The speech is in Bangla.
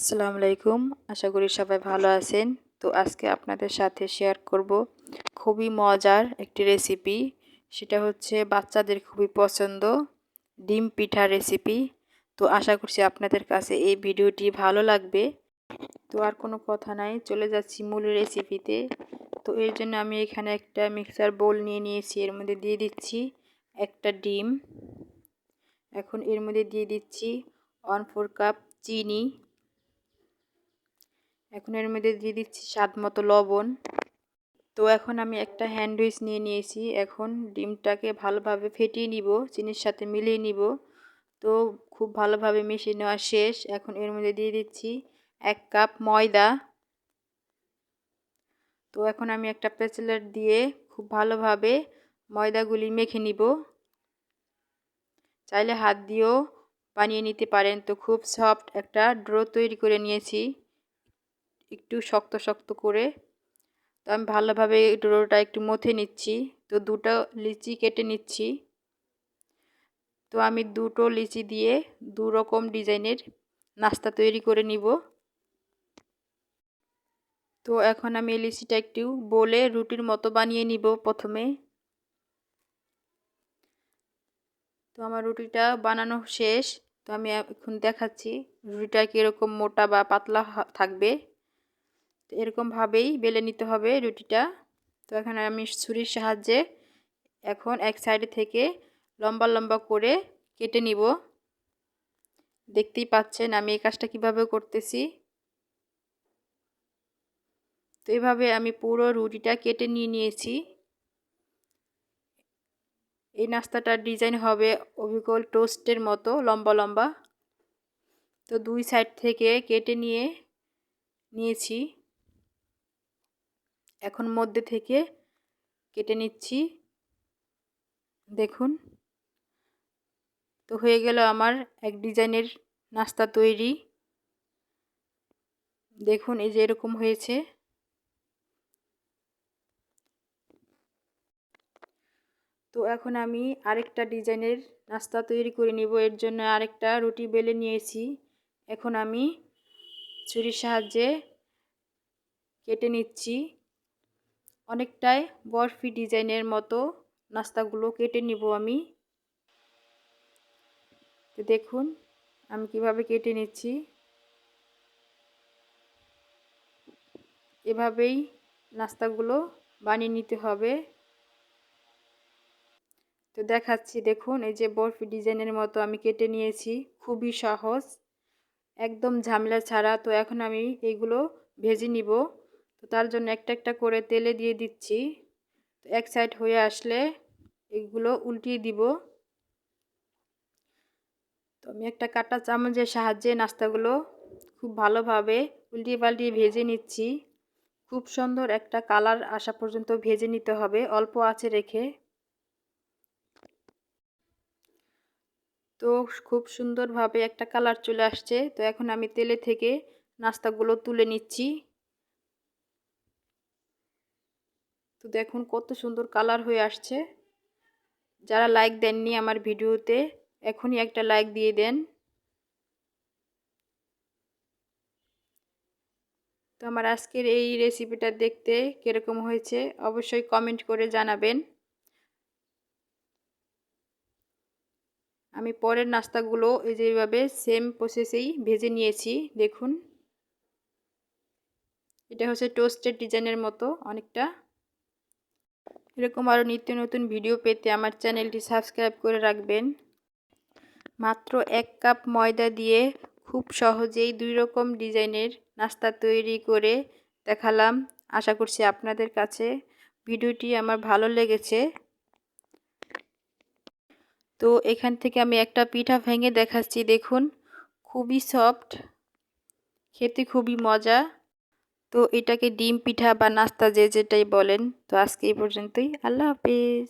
আসসালামু আলাইকুম। আশা করি সবাই ভালো আছেন। তো আজকে আপনাদের সাথে শেয়ার করব খুবই মজার একটি রেসিপি সেটা হচ্ছে বাচ্চাদের খুবই পছন্দ ডিম পিঠা রেসিপি তো আশা করছি আপনাদের কাছে এই ভিডিওটি ভালো লাগবে। তো আর কোনো কথা নাই, চলে যাচ্ছি মূল রেসিপিতে তো। এর জন্য আমি এখানে একটা মিক্সার বোল নিয়ে নিয়েছি, এর মধ্যে দিয়ে দিচ্ছি একটা ডিম। এখন এর মধ্যে দিয়ে দিচ্ছি ওয়ান ফোর কাপ চিনি। এখন এর মধ্যে দিয়ে দিচ্ছি স্বাদ মতো লবণ। তো এখন আমি একটা হ্যান্ডউইচ নিয়ে নিয়েছি। এখন ডিমটাকে ভালোভাবে ফেটিয়ে নিব, চিনির সাথে মিলিয়ে নিব। তো খুব ভালোভাবে মিশিয়ে নেওয়া শেষ। এখন এর মধ্যে দিয়ে দিচ্ছি এক কাপ ময়দা। তো এখন আমি একটা প্যাচেলার দিয়ে খুব ভালোভাবে ময়দাগুলি মেখে নিব। চাইলে হাত দিয়েও বানিয়ে নিতে পারেন। তো খুব সফট একটা ড্রো তৈরি করে নিয়েছি। একটু শক্ত শক্ত করে। তো আমি ভালোভাবে ডোটা একটু মথে নিচ্ছি। তো দুটো লিচি কেটে নিচ্ছি। তো আমি দুটো লিচি দিয়ে দু রকম ডিজাইনের নাস্তা তৈরি করে নিব। তো এখন আমি লিচিটা একটু বলে রুটির মতো বানিয়ে নিব প্রথমে। তো আমার রুটিটা বানানো শেষ। তো আমি এখন দেখাচ্ছি রুটিটা কীরকম মোটা বা পাতলা থাকবে। এরকমভাবেই বেলে নিতে হবে রুটিটা। তো এখন আমি ছুরির সাহায্যে এখন এক সাইডে থেকে লম্বা লম্বা করে কেটে নিব। দেখতেই পাচ্ছেন আমি এই কাজটা কীভাবে করতেছি। তো এভাবে আমি পুরো রুটিটা কেটে নিয়ে নিয়েছি। এই নাস্তাটার ডিজাইন হবে অবিকল টোস্টের মতো লম্বা লম্বা। তো দুই সাইড থেকে কেটে নিয়ে নিয়েছি। এখন মধ্যে থেকে কেটে নিচ্ছি। দেখুন। তো হয়ে গেল আমার এক ডিজাইনের নাস্তা তৈরি। দেখুন, এই যে এরকম হয়েছে। তো এখন আমি আরেকটা ডিজাইনের নাস্তা তৈরি করে নিব। এর জন্য আরেকটা রুটি বেলে নিয়েছি। এখন আমি ছুরির সাহায্যে কেটে নিচ্ছি। অনেকটাই বরফি ডিজাইনের মতো নাস্তাগুলো কেটে নিব আমি। তো দেখুন, আমি কীভাবে কেটে নিচ্ছি। এভাবেই নাস্তাগুলো বানিয়ে নিতে হবে। তো দেখাচ্ছি, দেখুন, এই যে বরফি ডিজাইনের মতো আমি কেটে নিয়েছি। খুবই সহজ, একদম ঝামেলা ছাড়া। তো এখন আমি এইগুলো ভেজে নিব। তো তার জন্য একটা একটা করে তেলে দিয়ে দিচ্ছি। তো এক সাইড হয়ে আসলে এগুলো উল্টিয়ে দিব। তো আমি একটা কাটা চামচের সাহায্যে নাস্তাগুলো খুব ভালোভাবে উল্টিয়ে পাল্টিয়ে ভেজে নিচ্ছি। খুব সুন্দর একটা কালার আসা পর্যন্ত ভেজে নিতে হবে, অল্প আছে রেখে। তো খুব সুন্দরভাবে একটা কালার চলে আসছে। তো এখন আমি তেলে থেকে নাস্তাগুলো তুলে নিচ্ছি। তো দেখুন কত সুন্দর কালার হয়ে আসছে। যারা লাইক দেননি আমার ভিডিওতে, এখনই একটা লাইক দিয়ে দেন। তো আমার আজকের এই রেসিপিটা দেখতে কীরকম হয়েছে, অবশ্যই কমেন্ট করে জানাবেন। আমি পরের নাস্তাগুলো এই যেভাবে সেম প্রসেসেই ভেজে নিয়েছি, দেখুন। এটা হচ্ছে টোস্টের ডিজাইনের মতো অনেকটা। এরকম আরও নিত্য নতুন ভিডিও পেতে আমার চ্যানেলটি সাবস্ক্রাইব করে রাখবেন। মাত্র এক কাপ ময়দা দিয়ে খুব সহজেই দুই রকম ডিজাইনের নাস্তা তৈরি করে দেখালাম। আশা করছি আপনাদের কাছে ভিডিওটি আমার ভালো লেগেছে। তো এখান থেকে আমি একটা পিঠা ভেঙে দেখাচ্ছি, দেখুন। খুবই সফট খেতে খুবই মজা। তো এটাকে ডিম পিঠা বা নাস্তা যে যেটাই বলেন, তো আজকে এই পর্যন্তই। আল্লাহ হাফিজ।